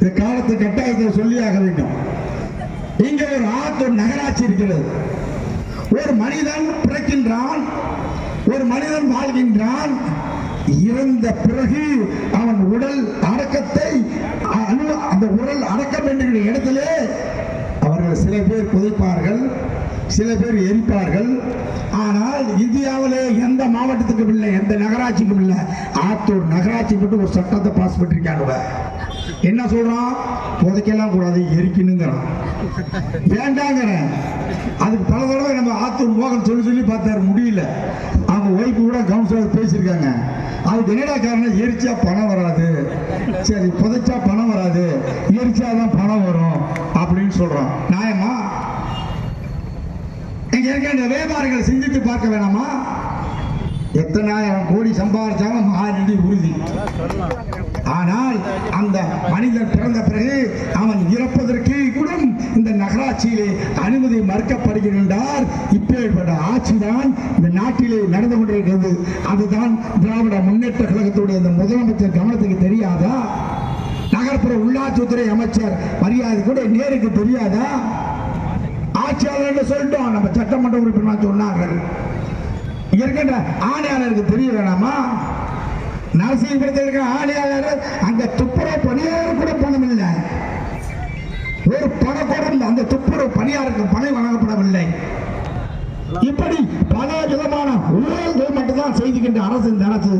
இந்த காலத்து கட்டாயத்தை சொல்லியாக வேண்டும். இங்கே ஒரு ஆத்தூர் நகராட்சி இருக்கிறது. ஒரு மனிதன் பிறக்கின்றான் ஒரு மனிதன் வாழ்கின்றான். இறந்த பிறகு அவன் உடல் அடக்கத்தை அனு அந்த உடல் அடக்கம் என்கிற இடத்திலே அவர்கள் சில பேர் புதைப்பார்கள் சில பேர் எரிப்பார்கள். ஆனால் இந்தியாவிலே எந்த மாவட்டத்துக்கும் இல்லை எந்த நகராட்சிக்கும் இல்லை. ஆத்தூர் நகராட்சி மட்டும் ஒரு சட்டத்தை பாஸ் பண்ணிருக்காங்க என்ன சொல்றான்? புதைக்கலாம் கூடாது எரிக்கணுங்கிறான். வேண்டாங்கிறேன் அதுக்கு பல தடவை நம்ம ஆத்தூர் மோகன் சொல்லி சொல்லி பார்த்தாரு முடியல. அவங்க ஒய்ஃபு கூட கவுன்சிலர் பேசியிருக்காங்க. அதுக்கு என்னடா காரணம்? எரிச்சா பணம் வராது. சரி புதைச்சா பணம் வராது. எரிச்சா தான் பணம் வரும் அப்படின்னு சொல்றோம் நியாயமா இருக்க இந்த வியாபாரிகள் சிந்தித்து பார்க்க வேணாமா? எத்தனாயிரம் கோடி சம்பாதிச்சாலும் மகாநிதி உறுதி. ஆனால் அந்த மனிதன் பிறந்த பிறகு அவன் இறப்பதற்கு கூட இந்த நகராட்சியிலே அனுமதி மறுக்கப்படுகின்றார் இப்பேற்பட்ட ஆட்சிதான் இந்த நாட்டிலே நடந்து கொண்டிருக்கிறது. அதுதான் திராவிட முன்னேற்ற கழகத்துடைய இந்த முதலமைச்சர் கவனத்துக்கு தெரியாதா? நகர்ப்புற உள்ளாட்சித்துறை அமைச்சர் மரியாதை கூட நேருக்கு தெரியாதா? ஆட்சியாளர் சொல்லிட்டோம். நம்ம சட்டமன்ற உறுப்பினர் சொன்னார்கள். இருக்கின்ற ஆணையாளருக்கு தெரிய வேணாமா? நரசிங்கபுரத்தில் இருக்கிற ஆணையாளர் அங்க துப்புரவு பணியாளர் கூட பணம் இல்லை ஒரு பணம் கூட இல்லை. அந்த துப்புரவு பணியாளருக்கு பணம் வழங்கப்படவில்லை. இப்படி பல விதமான ஊழல்கள் மட்டும்தான் செய்துகின்ற அரசு இந்த அரசு.